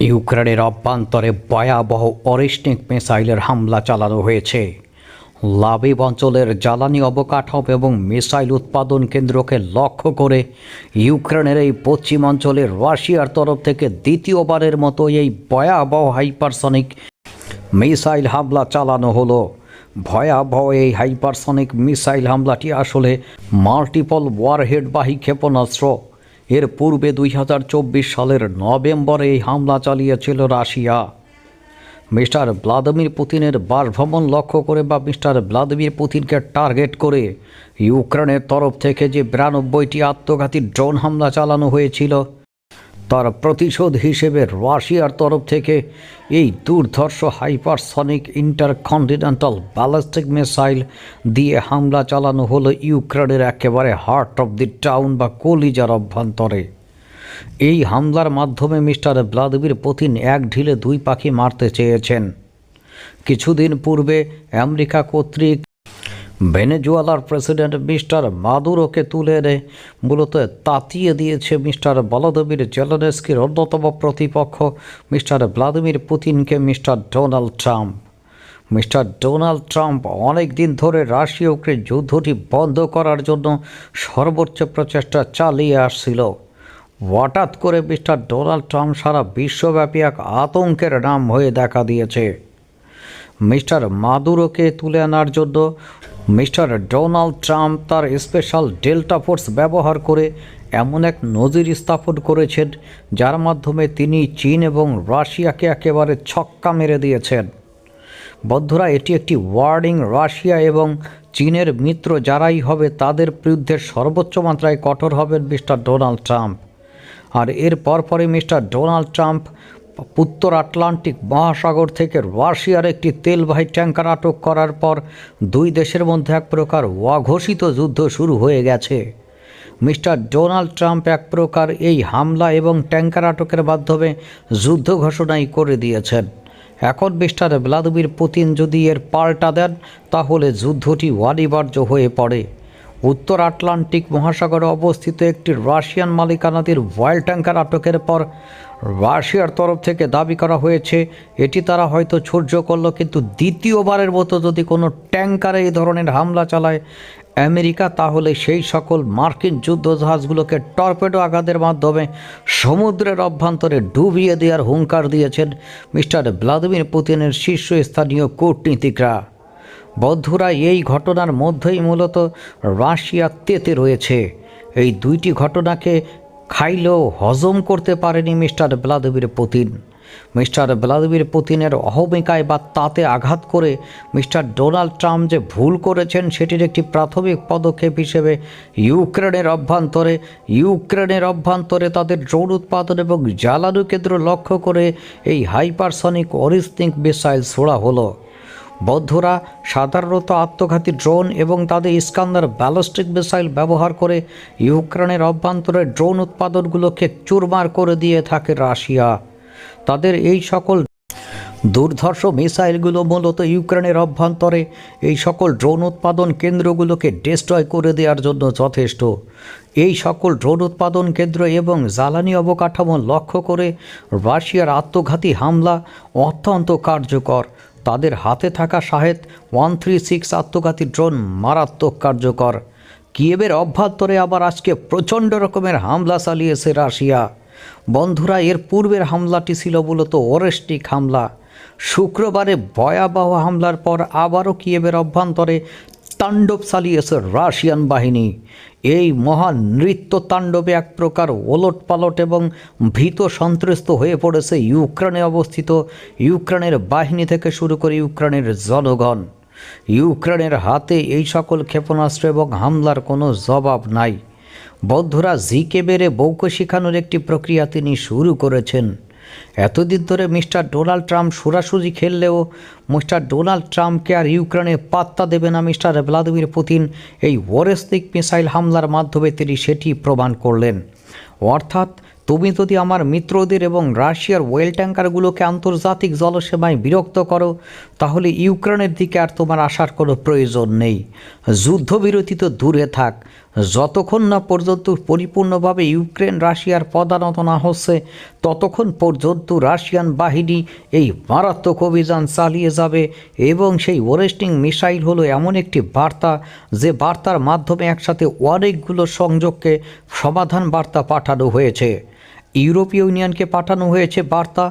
ইউক্রেনের অভ্যন্তরে ভয়াবহ অরিস্টিক মিসাইলের হামলা চালানো হয়েছে। লাবিব অঞ্চলের জ্বালানি অবকাঠামো এবং মিসাইল উৎপাদন কেন্দ্রকে লক্ষ্য করে ইউক্রেনের এই পশ্চিম অঞ্চলে রাশিয়ার তরফ থেকে দ্বিতীয়বারের মতো এই ভয়াবহ হাইপারসনিক মিসাইল হামলা চালানো হলো। ভয়াবহ এই হাইপারসনিক মিসাইল হামলাটি আসলে মাল্টিপল ওয়ারহেডবাহী ক্ষেপণাস্ত্র। এর পূর্বে দুই হাজার চব্বিশ সালের নভেম্বরে এই হামলা চালিয়েছিল রাশিয়া। মিস্টার ভ্লাদিমির পুতিনের বাসভবন লক্ষ্য করে বা মিস্টার ভ্লাদিমির পুতিনকে টার্গেট করে ইউক্রেনের তরফ থেকে যে বিরানব্বইটি আত্মঘাতী ড্রোন হামলা চালানো হয়েছিল তার প্রতিশোধ হিসেবে রাশিয়ার তরফ থেকে এই দুর্ধর্ষ হাইপারসনিক ইন্টারকন্টিনেন্টাল ব্যালিস্টিক মিসাইল দিয়ে হামলা চালানো হলো ইউক্রেনের একেবারে হার্ট অফ দি টাউন বা কলিজার অভ্যন্তরে। এই হামলার মাধ্যমে মিস্টার ভ্লাদিমির পুতিন এক ঢিলে দুই পাখি মারতে চেয়েছেন। কিছুদিন পূর্বে আমেরিকা কর্তৃক ভেনেজুয়েলার প্রেসিডেন্ট মিস্টার মাদুরোকে তুলে এনে মূলত তাতিয়ে দিয়েছে মিস্টার ভলাদিমির জেলেনস্কির অন্যতম প্রতিপক্ষ মিস্টার ভ্লাদিমির পুতিনকে Mister Donald Trump. Mister Donald Trump অনেক দিন ধরে রাশিয়া ইউক্রেন যুদ্ধটি বন্ধ করার জন্য সর্বোচ্চ প্রচেষ্টা চালিয়ে আসছিল। হঠাৎ করে মিস্টার ডোনাল্ড ট্রাম্প সারা বিশ্বব্যাপী এক আতঙ্কের নাম হয়ে দেখা দিয়েছে। মিস্টার মাদুরোকে তুলে আনার জন্য মিস্টার ডোনাল্ড ট্রাম্প তার স্পেশাল ডেল্টা ফোর্স ব্যবহার করে এমন এক নজির স্থাপন করেছেন, যার মাধ্যমে তিনি চীন এবং রাশিয়াকে একেবারে ছক্কা মেরে দিয়েছেন। বন্ধুরা, এটি একটি ওয়ার্ডিং রাশিয়া এবং চীনের মিত্র যারাই হবে তাদের বিরুদ্ধে সর্বোচ্চ মাত্রায় কঠোর হবেন মিস্টার ডোনাল্ড ট্রাম্প। আর এর পরপরই মিস্টার ডোনাল্ড ট্রাম্প উত্তর আটলান্টিক মহাসাগর থেকে রাশিয়ার একটি তেলবাহী ট্যাঙ্কার আটক করার পর দুই দেশের মধ্যে এক প্রকার অঘোষিত যুদ্ধ শুরু হয়ে গেছে। মিস্টার ডোনাল্ড ট্রাম্প এক প্রকার এই হামলা এবং ট্যাঙ্কার আটকের মাধ্যমে যুদ্ধ ঘোষণাই করে দিয়েছেন। এখন মিস্টার ভ্লাদিমির পুতিন যদি এর পাল্টা দেন, তাহলে যুদ্ধটি অনিবার্য হয়ে পড়ে। উত্তর আটলান্টিক মহাসাগরে অবস্থিত একটি রাশিয়ান মালিকানাধীন ওয়াইল্ড ট্যাঙ্কার আটকের পর রাশিয়ার তরফ থেকে দাবি করা হয়েছে, এটি তারা হয়তো সহ্য করল, কিন্তু দ্বিতীয়বারের মতো যদি কোনো ট্যাঙ্কারে এই ধরনের হামলা চালায় আমেরিকা, তাহলে সেই সকল মার্কিন যুদ্ধজাহাজগুলোকে টর্পেডো আঘাতের মাধ্যমে সমুদ্রের অভ্যন্তরে ডুবিয়ে দেওয়ার হুঙ্কার দিয়েছেন মিস্টার ভ্লাদিমির পুতিনের শীর্ষস্থানীয় কূটনীতিকরা। বন্ধুরা, এই ঘটনার মধ্যেই মূলত রাশিয়া তেতে রয়েছে। এই দুইটি ঘটনাকে খাইলেও হজম করতে পারেনি Mister Vladimir Putin. Mister Vladimir পুতিনের অহমিকায় বা তাতে আঘাত করে মিস্টার ডোনাল্ড ট্রাম্প যে ভুল করেছেন সেটির একটি প্রাথমিক পদক্ষেপ হিসেবে ইউক্রেনের অভ্যন্তরে ইউক্রেনের অভ্যন্তরে তাদের ড্রোন উৎপাদন এবং জ্বালানি কেন্দ্র লক্ষ্য করে এই হাইপারসনিক অরিস্টিক মিসাইল ছোড়া হলো। বৌদ্ধরা সাধারণত আত্মঘাতী ড্রোন এবং তাদের ইস্কান্দার ব্যালিস্টিক মিসাইল ব্যবহার করে ইউক্রেনের অভ্যন্তরে ড্রোন উৎপাদনগুলোকে চুরমার করে দিয়ে থাকে রাশিয়া। তাদের এই সকল দুর্ধর্ষ মিসাইলগুলো মূলত ইউক্রেনের অভ্যন্তরে এই সকল ড্রোন উৎপাদন কেন্দ্রগুলোকে ডিস্ট্রয় করে দেওয়ার জন্য যথেষ্ট। এই সকল ড্রোন উৎপাদন কেন্দ্র এবং জ্বালানি অবকাঠামো লক্ষ্য করে রাশিয়ার আত্মঘাতী হামলা অত্যন্ত কার্যকর। তাদের হাতে থাকা শাহেদ ওয়ান থ্রি সিক্স আত্মঘাতী ড্রোন মারাত্মক কার্যকর। কিয়েবের অভ্যন্তরে আবার আজকে প্রচণ্ড রকমের হামলা চালিয়েছে রাশিয়া। বন্ধুরা, এর পূর্বের হামলাটি ছিল মূলত ওরেস্টিক হামলা। শুক্রবারে ভয়াবহ হামলার পর আবারও কিয়েবের অভ্যন্তরে তাণ্ডব চালিয়েছে রাশিয়ান বাহিনী। এই মহান নৃত্য তাণ্ডবে এক প্রকার ওলট পালট এবং ভীত সন্ত্রস্ত হয়ে পড়েছে ইউক্রেনে অবস্থিত। ইউক্রেনের বাহিনী থেকে শুরু করে ইউক্রেনের জনগণ। ইউক্রেনের হাতে এই সকল ক্ষেপণাস্ত্র এবং হামলার কোনো জবাব নাই। বৌদ্ধরা জিকে বেড়ে বৌকে শিখানোর একটি প্রক্রিয়া তিনি শুরু করেছেন। এতদিন ধরে মিস্টার ডোনাল্ড ট্রাম্প সোরাসুজি খেললেও মিস্টার ডোনাল্ড ট্রাম্পকে আর ইউক্রেনে পাত্তা দেবে না মিস্টার ভ্লাদিমির পুতিন। এই ওয়ারেস্তিক মিসাইল হামলার মাধ্যমে তিনি সেটি প্রমাণ করলেন। অর্থাৎ, তুমি যদি আমার মিত্রদের এবং রাশিয়ার ওয়েল ট্যাঙ্কারগুলোকে আন্তর্জাতিক জলসেবায় বিরক্ত করো, তাহলে ইউক্রেনের দিকে আর তোমার আসার কোনো প্রয়োজন নেই। যুদ্ধবিরতি তো দূরে থাক। যতক্ষণ না পর্যন্ত পরিপূর্ণভাবে ইউক্রেন রাশিয়ার পদানত না হচ্ছে, ততক্ষণ পর্যন্ত রাশিয়ান বাহিনী এই মারাত্মক অভিযান চালিয়ে যাবে এবং সেই ওরেস্টিং মিসাইল হলো এমন একটি বার্তা যে বার্তার মাধ্যমে একসাথে অনেকগুলো সংযোগকে সমাধান বার্তা পাঠানো হয়েছে। ইউরোপীয় ইউনিয়নকে পাঠানো হয়েছে বার্তা,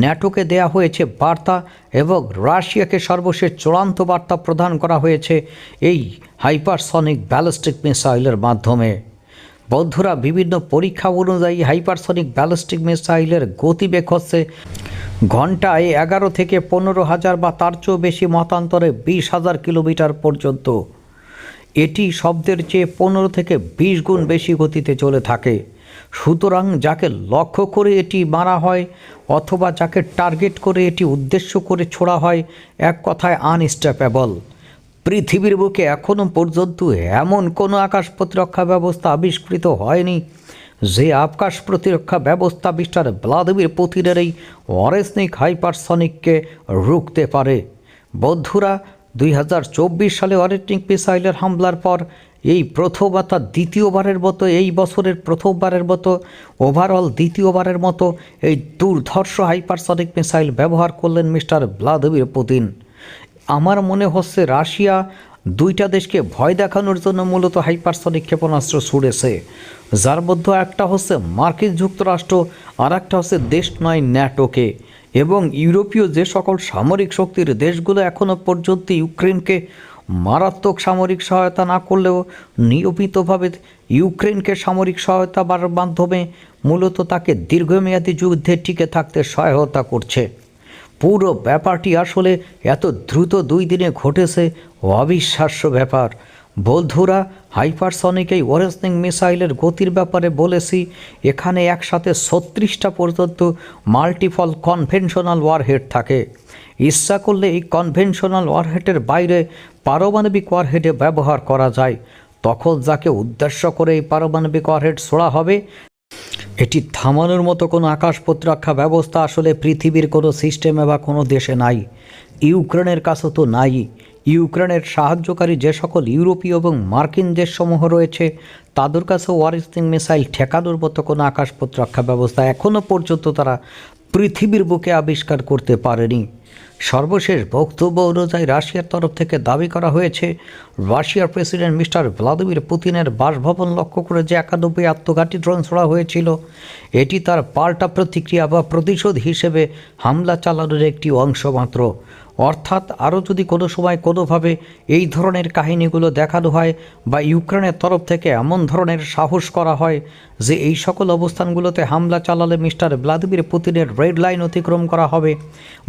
ন্যাটোকে দেয়া হয়েছে বার্তা এবং রাশিয়াকে সর্বশেষ চূড়ান্ত বার্তা প্রদান করা হয়েছে এই হাইপারসনিক ব্যালিস্টিক মিসাইলের মাধ্যমে। বৌদ্ধরা বিভিন্ন পরীক্ষা অনুযায়ী হাইপারসনিক ব্যালিস্টিক মিসাইলের গতিবেগ হচ্ছে ঘন্টায় এগারো থেকে পনেরো হাজার বা তার চেয়েও বেশি মতান্তরে বিশ হাজার কিলোমিটার পর্যন্ত। এটি শব্দের চেয়ে পনেরো থেকে বিশ গুণ বেশি গতিতে চলে থাকে। সুতরাং যাকে লক্ষ্য করে এটি মারা হয় অথবা যাকে টার্গেট করে এটি উদ্দেশ্য করে ছোড়া হয়, এক কথায় আনস্ট্যাপেবল। পৃথিবীর বুকে এখনও পর্যন্ত এমন কোনো আকাশ প্রতিরক্ষা ব্যবস্থা আবিষ্কৃত হয়নি যে আকাশ প্রতিরক্ষা ব্যবস্থা মিস্টার ভ্লাদিমির পুতিনের এই অরেসনিক হাইপারসনিককে রুখতে পারে। বৌদ্ধরা দুই সালে অরেটনিক মিসাইলের হামলার পর এই প্রথম অর্থাৎ দ্বিতীয়বারের মতো, এই বছরের প্রথমবারের মতো ওভারঅল দ্বিতীয়বারের মতো এই দুর্ধর্ষ হাইপারসনিক মিসাইল ব্যবহার করলেন মিস্টার ভ্লাদিমির পুতিন আমার মনে হচ্ছে রাশিয়া দুইটা দেশকে ভয় দেখানোর জন্য মূলত হাইপারসনিক ক্ষেপণাস্ত্র ছুড়েছে। যার মধ্যে একটা হচ্ছে মার্কিন যুক্তরাষ্ট্র আর একটা হচ্ছে দেশ নয় ন্যাটোকে। এবং ইউরোপীয় যে সকল সামরিক শক্তির দেশগুলো এখনও পর্যন্ত ইউক্রেনকে মারাত্মক সামরিক সহায়তা না করলেও নিয়মিতভাবে ইউক্রেনকে সামরিক সহায়তার মাধ্যমে মূলত তাকে দীর্ঘমেয়াদী যুদ্ধে টিকে থাকতে সহায়তা করছে। পুরো ব্যাপারটি আসলে এত দ্রুত দুই দিনে ঘটেছে, অবিশ্বাস্য ব্যাপার। বন্ধুরা, হাইপারসনিক এই ওরেসনিং মিসাইলের গতির ব্যাপারে বলেছি, এখানে একসাথে ছত্রিশটা পর্যন্ত মাল্টিপল কনভেনশনাল ওয়ারহেড থাকে। ইচ্ছা করলে এই কনভেনশনাল ওয়ারহেডের বাইরে পারমাণবিক ওয়ারহেডে ব্যবহার করা যায়। তখন যাকে উদ্দেশ্য করে এই পারমাণবিক ওয়ারহেড ছোড়া হবে, এটি থামানোর মতো কোনো আকাশ প্রতিরক্ষা ব্যবস্থা আসলে পৃথিবীর কোনো সিস্টেমে বা কোনো দেশে নাই। ইউক্রেনের কাছে তো নাই। ইউক্রেনের সাহায্যকারী যে সকল ইউরোপীয় এবং মার্কিন দেশসমূহ রয়েছে, তাদের কাছে ওয়ারিস্টিং মিসাইল ঠেকানোর মতো কোনো আকাশ প্রতিরক্ষা ব্যবস্থা এখনও পর্যন্ত তারা পৃথিবীর বুকে আবিষ্কার করতে পারেনি। সর্বশেষ বক্তব্য অনুযায়ী রাশিয়ার তরফ থেকে দাবি করা হয়েছে, রাশিয়ার প্রেসিডেন্ট মিস্টার ভ্লাদিমির পুতিনের বাসভবন লক্ষ্য করে যে একানব্বই আত্মঘাতী ড্রোন ছোড়া হয়েছিল, এটি তার পাল্টা প্রতিক্রিয়া বা প্রতিশোধ হিসেবে হামলা চালানোর একটি অংশ মাত্র। অর্থাৎ আরও যদি কোনো সময় কোনোভাবে এই ধরনের কাহিনীগুলো দেখানো হয় বা ইউক্রেনের তরফ থেকে এমন ধরনের সাহস করা হয় যে এই সকল অবস্থানগুলোতে হামলা চালালে মিস্টার ভ্লাদিমির পুতিনের রেড লাইন অতিক্রম করা হবে,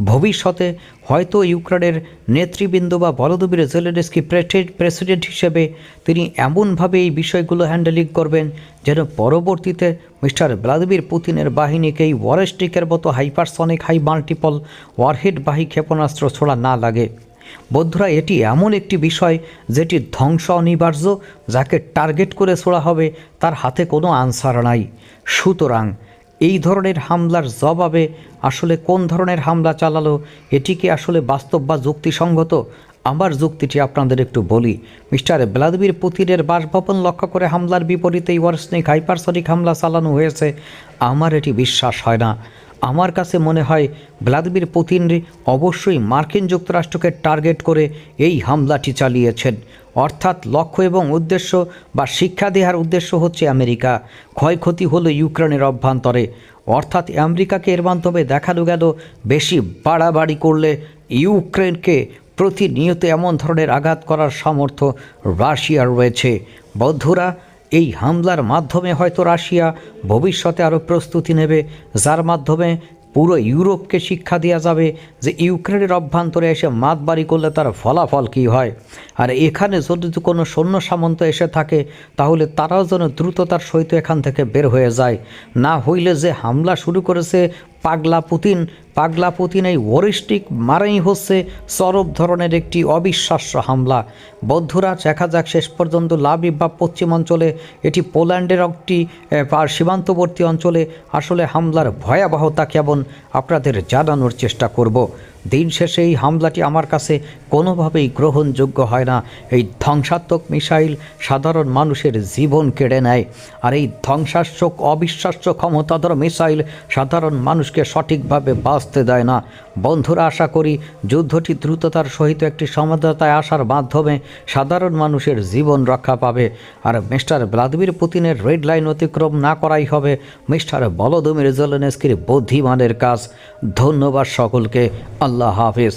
ভবিষ্যতে হয়তো ইউক্রেনের নেতৃবৃন্দ বা ভলোদিমির জেলেনস্কি প্রেসিডেন্ট হিসেবে তিনি এমনভাবে এই বিষয়গুলো হ্যান্ডেলিং করবেন যেন পরবর্তীতে মিস্টার ভ্লাদিমির পুতিনের বাহিনীকে এই ওয়ারেস্টিকের মতো হাইপারসনিক হাই মাল্টিপল ওয়ারহেড বাহী ক্ষেপণাস্ত্র ছোড়া না লাগে। বন্ধুরা, এটি এমন একটি বিষয় যেটি ধ্বংস অনিবার্য, যাকে টার্গেট করে ছোড়া হবে তার হাতে কোনো আনসার নাই। সুতরাং এই ধরনের হামলার জবাবে আসলে কোন ধরনের হামলা চালালো এটি কি আসলে বাস্তব বা যুক্তিসঙ্গত আমার যুক্তিটি আপনাদের একটু বলি। মিস্টার ভ্লাদিমির পুতিনের বাসভবন লক্ষ্য করে হামলার বিপরীতে ওয়ারসনিক হাইপারসনিক হামলা চালানো হয়েছে। আমার এটি বিশ্বাস হয় না। আমার কাছে মনে হয় ভ্লাদিমির পুতিন অবশ্যই মার্কিন যুক্তরাষ্ট্রকে টার্গেট করে এই হামলাটি চালিয়েছেন। অর্থাৎ লক্ষ্য এবং উদ্দেশ্য বা শিক্ষা দেওয়ার উদ্দেশ্য হচ্ছে আমেরিকা। ক্ষয়ক্ষতি হলো ইউক্রেনের অভ্যন্তরে। অর্থাৎ আমেরিকাকে এর মাধ্যমে দেখানো গেল, বেশি বাড়াবাড়ি করলে ইউক্রেনকে প্রতিনিয়ত এমন ধরনের আঘাত করার সামর্থ্য রাশিয়ার রয়েছে। বন্ধুরা, এই হামলার মাধ্যমে হয়তো রাশিয়া ভবিষ্যতে আরও প্রস্তুতি নেবে, যার মাধ্যমে পুরো ইউরোপকে শিক্ষা দেওয়া যাবে যে ইউক্রেনের অভ্যন্তরে এসে মাতবাড়ি করলে তার ফলাফল কী হয়। আর এখানে যদি কোনো সৈন্য সামন্ত এসে থাকে, তাহলে তারাও যেন দ্রুততার সহিত এখান থেকে বের হয়ে যায়। না হইলে যে হামলা শুরু করেছে পাগলা পুতিন পাগলা পুতিন এই ওরিস্টিক মারাই হচ্ছে চরম ধরনের একটি অবিশ্বাস্য হামলা। বৌদ্ধরা দেখা যাক শেষ পর্যন্ত লাভি বা পশ্চিম অঞ্চলে, এটি পোল্যান্ডের একটি সীমান্তবর্তী অঞ্চলে আসলে হামলার ভয়াবহতা কেমন আপনাদের জানানোর চেষ্টা করব। দিন শেষে এই হামলাটি আমার কাছে কোনোভাবেই গ্রহণযোগ্য হয় না। এই ধ্বংসাত্মক মিসাইল সাধারণ মানুষের জীবন কেড়ে নেয়। আর এই ধ্বংসাত্মক, অবিশ্বাস্য ক্ষমতাধর মিসাইল সাধারণ মানুষকে সঠিকভাবে বাঁচতে দেয় না। বন্ধুরা আশা করি যুদ্ধটি দ্রুততার সহিত একটি সমাধাতায় আসার মাধ্যমে সাধারণ মানুষের জীবন রক্ষা পাবে। আর মিস্টার ভ্লাদিমির পুতিনের রেড লাইন অতিক্রম না করাই হবে মিস্টার বলদমির জেলেনস্কির বুদ্ধিমানের কাজ। ধন্যবাদ সকলকে। আল্লাহ হাফিজ।